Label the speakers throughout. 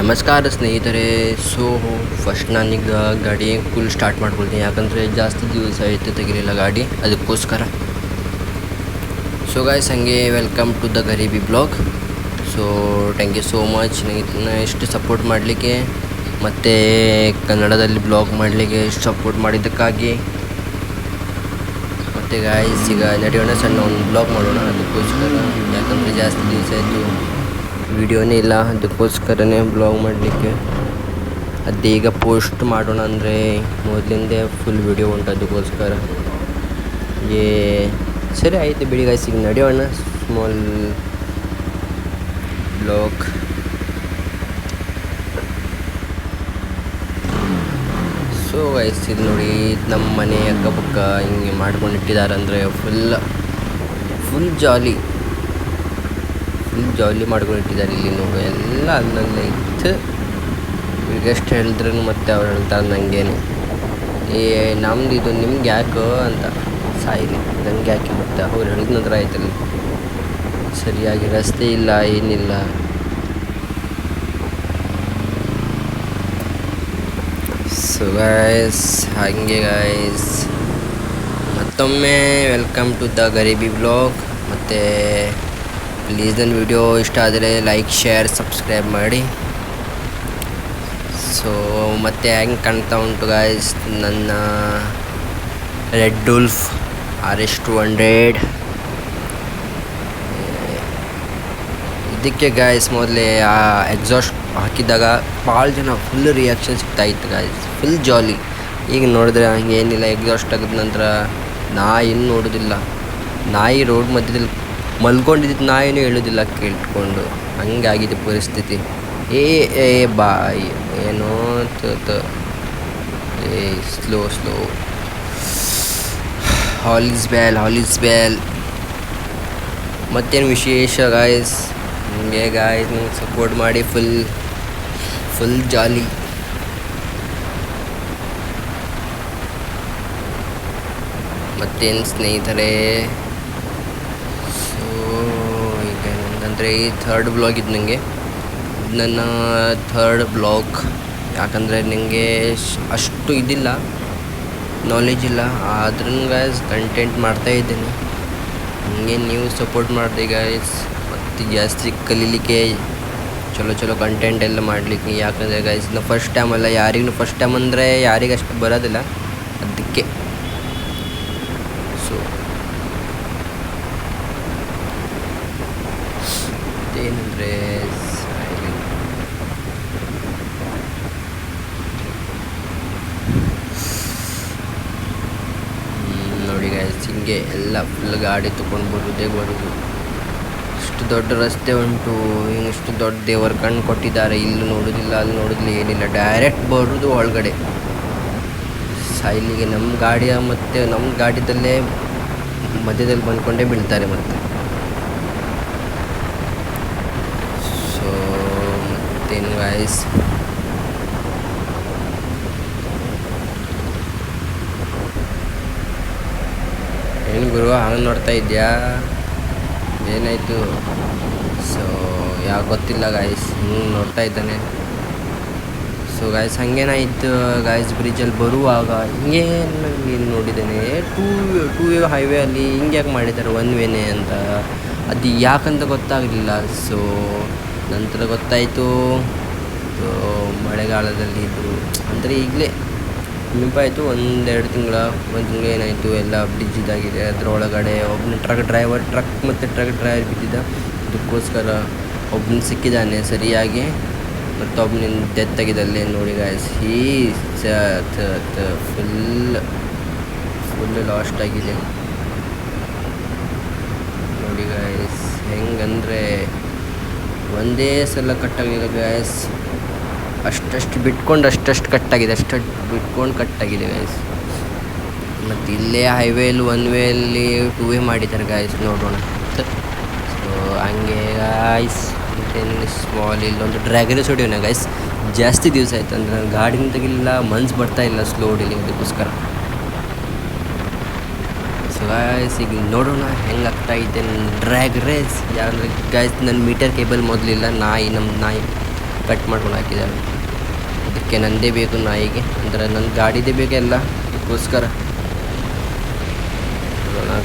Speaker 1: ನಮಸ್ಕಾರ ಸ್ನೇಹಿತರೆ, so first ನಾನೀಗ ಗಾಡಿ ಫುಲ್ ಸ್ಟಾರ್ಟ್ ಮಾಡ್ಕೊಳ್ತೀನಿ. ಯಾಕಂದರೆ ಜಾಸ್ತಿ ದಿವಸ ಆಯಿತು ತೆಗಿಲಿಲ್ಲ ಗಾಡಿ, ಅದಕ್ಕೋಸ್ಕರ. ಸೊ ಗಾಯ್ಸ್ ಹಂಗೆ welcome to the Garibi blog. So thank you so much ನನಗೆ ಇಷ್ಟು ಸಪೋರ್ಟ್ ಮಾಡಲಿಕ್ಕೆ ಮತ್ತು ಕನ್ನಡದಲ್ಲಿ ಬ್ಲಾಗ್ ಮಾಡಲಿಕ್ಕೆ ಇಷ್ಟು ಸಪೋರ್ಟ್ ಮಾಡಿದ್ದಕ್ಕಾಗಿ. ಮತ್ತು ಗಾಯ್ಸ್ ಈಗ ನಡೆಯೋಣ ಸಣ್ಣ ಒಂದು ಬ್ಲಾಗ್ ಮಾಡೋಣ, ಅದಕ್ಕೋಸ್ಕರ. ಯಾಕಂದರೆ ಜಾಸ್ತಿ ದಿವಸ ಆಯಿತು ವಿಡಿಯೋನೇ ಇಲ್ಲ. ಅದಕ್ಕೋಸ್ಕರನೇ ಬ್ಲಾಗ್ ಮಾಡಲಿಕ್ಕೆ. ಅದೀಗ ಪೋಸ್ಟ್ ಮಾಡೋಣ ಅಂದರೆ ಮೊದಲಿಂದೇ ಫುಲ್ ವಿಡಿಯೋ ಉಂಟು ಅದಕ್ಕೋಸ್ಕರ. ಏ, ಸರಿ ಆಯಿತು ಬೆಳಿಗ್ಗೆ ನಡೆಯೋಣ. ಸ್ಮಾಲ್ ಬ್ಲಾಗ್ ಸೊ ಗೈಸ್ ಇದು ನೋಡಿ ನಮ್ಮ ಮನೆ ಅಕ್ಕಪಕ್ಕ ಹಿಂಗೆ ಮಾಡ್ಕೊಂಡಿಟ್ಟಿದ್ದಾರೆ ಅಂದರೆ full full jolly full jolly ಇಲ್ಲಿ ನೋವು ಎಲ್ಲ ಅಲ್ಲಲ್ಲೇ ಇತ್ತು. ಈಗ ಎಷ್ಟು ಹೇಳಿದ್ರೂ ಮತ್ತೆ ಅವ್ರು ಹೇಳ್ತಾರೆ ನನಗೇನು ಏ, ನಮ್ದು ಇದು ನಿಮ್ಗೆ ಯಾಕೋ ಅಂತ. ಸಾಯಿಲಿ ನನಗೆ ಯಾಕೆ ಮತ್ತೆ ಅವ್ರು ಹೇಳಿದ ನಂತರ ಆಯ್ತಲ್ಲ. ಸರಿಯಾಗಿ ರಸ್ತೆ ಇಲ್ಲ, ಏನಿಲ್ಲ. ಸೊ ಗಾಯ್ಸ್ ಹಾಗೆ ಗಾಯ್ಸ್ ಮತ್ತೊಮ್ಮೆ welcome to the Garibi blog ಮತ್ತು ಪ್ಲೀಸ್ ನನ್ನ ವಿಡಿಯೋ ಇಷ್ಟ ಆದರೆ ಲೈಕ್, ಶೇರ್, ಸಬ್ಸ್ಕ್ರೈಬ್ ಮಾಡಿ. ಸೊ ಮತ್ತೆ ಹೆಂಗೆ ಕಾಣ್ತಾ ಉಂಟು ಗಾಯ್ಸ್ ನನ್ನ ರೆಡ್ ಡುಲ್ಫ್ ಆರ್ ಎಸ್ ಟು ಹಂಡ್ರೆಡ್ ಇದಕ್ಕೆ ಗಾಯ್ಸ್ ಮೊದಲೇ, ಆ ಎಕ್ಸಾಸ್ಟ್ ಹಾಕಿದಾಗ ಭಾಳ ಜನ ಫುಲ್ ರಿಯಾಕ್ಷನ್ ಸಿಗ್ತಾಯಿತ್ತು ಗಾಯ್ಸ್ ಫುಲ್ ಜಾಲಿ ಈಗ ನೋಡಿದ್ರೆ ಹಂಗೆ ಏನಿಲ್ಲ ಎಕ್ಸಾಸ್ಟ್ ಆಗಿದ ನಂತರ ನಾಯಿ ನೋಡೋದಿಲ್ಲ. ನಾಯಿ ರೋಡ್ ಮಧ್ಯದಲ್ಲಿ ಮಲ್ಕೊಂಡಿದ್ದು ನಾಯಿನೂ ಹೇಳೋದಿಲ್ಲ ಕೇಳ್ಕೊಂಡು. ಹಂಗಾಗಿದೆ ಪರಿಸ್ಥಿತಿ. ಏ ಏ, ಬಾಯ್. ಏನೋ ಏ, slow slow. All is well, all is well. ಮತ್ತೇನು ವಿಶೇಷ ಗಾಯ್ಸ್ ಹಿಂಗೆ ಗಾಯ್ಸ್ ಸಪೋರ್ಟ್ ಮಾಡಿ ಫುಲ್ ಫುಲ್ ಜಾಲಿ ಮತ್ತೇನು ಸ್ನೇಹಿತರೆ ಸೊ ಏನಂತಂದರೆ ಈ ಥರ್ಡ್ ಬ್ಲಾಗ್ ಇದು ನನಗೆ ನನ್ನ ಥರ್ಡ್ ಬ್ಲಾಗ್ ಯಾಕಂದರೆ ನನಗೆ ಅಷ್ಟು ಇದಿಲ್ಲ ನಾಲೆಜ್ ಇಲ್ಲ. ಆದ್ರೂ ಗಾಯ್ಸ್ ಕಂಟೆಂಟ್ ಮಾಡ್ತಾ ಇದ್ದೀನಿ. ಹಂಗೆ ನೀವು ಸಪೋರ್ಟ್ ಮಾಡಿದೆ ಗಾಯ್ಸ್ ಮತ್ತು ಜಾಸ್ತಿ ಕಲೀಲಿಕ್ಕೆ ಚಲೋ ಚಲೋ ಕಂಟೆಂಟ್ ಎಲ್ಲ ಮಾಡಲಿಕ್ಕೆ. ಯಾಕಂದರೆ ಗಾಯ್ಸ್ ನಾವು ಫಸ್ಟ್ ಟೈಮ್ ಅಲ್ಲ, ಯಾರಿಗೂ ಫಸ್ಟ್ ಟೈಮ್ ಅಂದರೆ ಯಾರಿಗಷ್ಟು ಬರೋದಿಲ್ಲ. ಅದಕ್ಕೆ ಸೊ ಏನಂದರೆ ನೋಡಿ ಗೈಸ್ ಹಿಂಗೆ ಎಲ್ಲ ಫುಲ್ ಗಾಡಿ ತೊಗೊಂಡು ಬರೋದೇ ಬರೋದು. ಇಷ್ಟು ದೊಡ್ಡ ರಸ್ತೆ ಉಂಟು, ಇಷ್ಟು ದೊಡ್ಡ ದೇವರ ಕಣ್ಣು ಕೊಟ್ಟಿದ್ದಾರೆ. ಇಲ್ಲಿ ನೋಡೋದಿಲ್ಲ, ಅಲ್ಲಿ ನೋಡೋದಿಲ್ಲ, ಏನಿಲ್ಲ. ಡೈರೆಕ್ಟ್ ಬರುವುದು ಒಳಗಡೆ. ಇಲ್ಲಿಗೆ ನಮ್ಮ ಗಾಡಿಯ ಮತ್ತು ನಮ್ಮ ಗಾಡಿದಲ್ಲೇ ಮಧ್ಯದಲ್ಲಿ ಬಂದ್ಕೊಂಡೇ ಬೀಳ್ತಾರೆ ಮತ್ತೆ. 18 guys ಏನು ಗುರು, ಹಂಗೆ ನೋಡ್ತಾ ಇದೆಯಾ? ಏನಾಯಿತು? ಸೊ ಯಾವ ಗೊತ್ತಿಲ್ಲ ಗಾಯ್ಸ್ ಹಿಂಗೆ ನೋಡ್ತಾ ಇದ್ದಾನೆ. ಸೊ ಗಾಯ್ಸ್ ಹಂಗೇನಾಯಿತು? ಗಾಯ್ಸ್ ಬ್ರಿಡ್ಜಲ್ಲಿ ಬರುವಾಗ ಹಿಂಗೇನು ನೀನು ನೋಡಿದ್ದೇನೆ? ಟೂ ಟೂ ವೇ ಹೈವೇ ಅಲ್ಲಿ ಹಿಂಗೆ ಮಾಡಿದ್ದಾರೆ ಒನ್ ವೇನೇ ಅಂತ. ಅದು ಯಾಕಂತ ಗೊತ್ತಾಗಲಿಲ್ಲ. ಸೊ ನಂತರ ಗೊತ್ತಾಯಿತು. ಮಳೆಗಾಲದಲ್ಲಿ ಇದು ಅಂದರೆ ಈಗಲೇ ನೆನಪಾಯಿತು, ಒಂದೆರಡು ತಿಂಗಳ, ಒಂದು ತಿಂಗಳು ಏನಾಯಿತು, ಎಲ್ಲ ಬ್ರಿಡ್ಜ್ ಇದಾಗಿದೆ, ಅದರೊಳಗಡೆ ಒಬ್ಬನ ಟ್ರಕ್ ಡ್ರೈವರ್ ಟ್ರಕ್ ಮತ್ತು ಟ್ರಕ್ ಡ್ರೈವರ್ ಬಿದ್ದಿದ್ದ. ಅದಕ್ಕೋಸ್ಕರ ಒಬ್ಬನ ಸಿಕ್ಕಿದ್ದಾನೆ ಸರಿಯಾಗಿ ಮತ್ತೊಬ್ಬನಿಂದ ಡೆತ್ ಆಗಿದಲ್ಲಿ ನೋಡಿ guys he full full lost ಆಗಿದೆ. ನೋಡಿ ಗಾಯ್ಸ್ ಹೆಂಗಂದರೆ ಒಂದೇ ಸಲ ಕಟ್ಟಾಗಿದೆ ಗ್ಯಾಸ್ ಅಷ್ಟಷ್ಟು ಬಿಟ್ಕೊಂಡು ಅಷ್ಟಷ್ಟು ಕಟ್ಟಾಗಿದೆ ಅಷ್ಟು ಬಿಟ್ಕೊಂಡು ಕಟ್ಟಾಗಿದೆ ಗ್ಯಾಸ್ ಮತ್ತು ಇಲ್ಲೇ ಹೈವೇಲಿ ಒನ್ ವೇಲಿ ಟೂ ವೇ ಮಾಡಿದ್ದಾರೆ ಗಾಯ್ಸ್ ನೋಡೋಣ. ಸೊ ಹಂಗೆ ಗಾಯ್ಸ್ ಸ್ಮಾಲ್ ಇಲ್ಲೊಂದು ಡ್ರ್ಯಾಗನ್ ಹೊಡಿಯೋಣ ಗಾಯ್ಸ್ ಜಾಸ್ತಿ ದಿವಸ ಆಯ್ತು ಅಂದರೆ ಗಾಡಿನ ತೆಗಿಲಿಲ್ಲ, ಮನ್ಸು ಬರ್ತಾ ಇಲ್ಲ ಸ್ಲೋ ಡಿಲಿಂಗ್ ಅದಕ್ಕೋಸ್ಕರ. ಗಾಯ್ಸ್ ಈಗ ನೋಡೋಣ ಹೆಂಗೆ ಆಗ್ತಾ ಇದೆ ಡ್ರ್ಯಾಗ್ ರೇಸ್. ಯಾಕಂದರೆ ಗಾಯ್ಸ್ ನನ್ನ ಮೀಟರ್ ಕೇಬಲ್ ಮೊದಲಿಲ್ಲ, ನಾಯಿ ನಮ್ಮ ನಾಯಿ ಕಟ್ ಮಾಡ್ಕೊಂಡು ಹಾಕಿದ್ದಾರೆ. ಅದಕ್ಕೆ ನಂದೇ ಬೇಕು ನಾಯಿಗೆ. ಅಂದರೆ ನನ್ನ ಗಾಡಿದೇ ಬೇಕೆಲ್ಲ ಅದಕ್ಕೋಸ್ಕರ.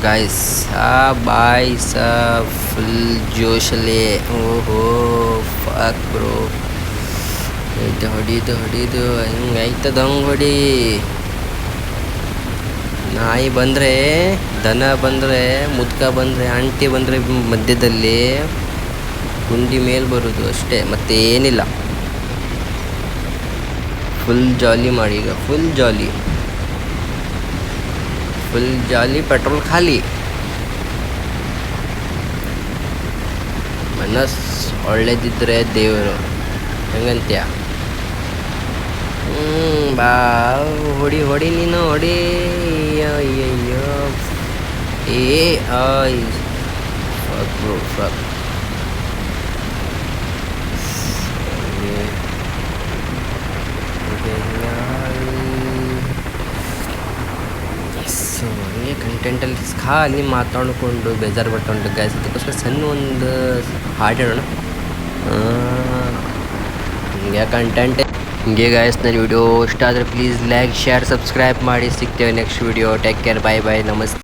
Speaker 1: ಗಾಯ್ಸ್ ಆ, ಬಾಯ್, ಸ ಫುಲ್ ಜೋಶಲ್ಲಿ. ಓಹೋ ಫಾಕ್ ಬ್ರೋ ಹೊಡೀದು, ಹೊಡಿದು, ಹಿಂಗೆ ಆಯ್ತದ ಹಂಗೆ ಹೊಡಿ. ನಾಯಿ ಬಂದರೆ, ದನ ಬಂದರೆ, ಮುದ್ಕ ಬಂದರೆ, ಆಂಟಿ ಬಂದರೆ ಮಧ್ಯದಲ್ಲಿ ಗುಂಡಿ ಮೇಲೆ ಬರೋದು ಅಷ್ಟೇ, ಮತ್ತೇನಿಲ್ಲ. ಫುಲ್ ಜಾಲಿ ಮಾಡಿ ಈಗ full jolly full jolly petrol ಖಾಲಿ. ಮನಸ್ಸು ಒಳ್ಳೇದಿದ್ರೆ ದೇವರು. ಹೆಂಗಂತ್ಯ? ಬಾ ಹೊಡಿ ಹೊಡಿ ನೀನು, ಹೊಡಿ. ಅಯ್ಯಯ್ಯೋ. ಏ, ಆಯ್. ಕಂಟೆಂಟಲ್ಲಿ ಖಾಲಿ ಮಾತಾಡ್ಕೊಂಡು ಬೇಜಾರು ಪಟ್ಕೊಂಡು ಗ್ಯಾಸ್ ಅದಕ್ಕೋಸ್ಕರ ಸಣ್ಣ ಒಂದು ಹಾಡು ಹೇಳೋಣ. ಹಿಂಗೆ ಕಂಟೆಂಟ್ ಹಿಂಗೆ ಗಾಯಸ್ ನನ್ನ ವಿಡಿಯೋ ಇಷ್ಟ ಆದರೆ ಪ್ಲೀಸ್ ಲೈಕ್ ಶೇರ್ ಸಬ್ಸ್ಕ್ರೈಬ್ ಮಾಡಿ. ಸಿಗ್ತೇವೆ next video take care bye bye ನಮಸ್ತೆ.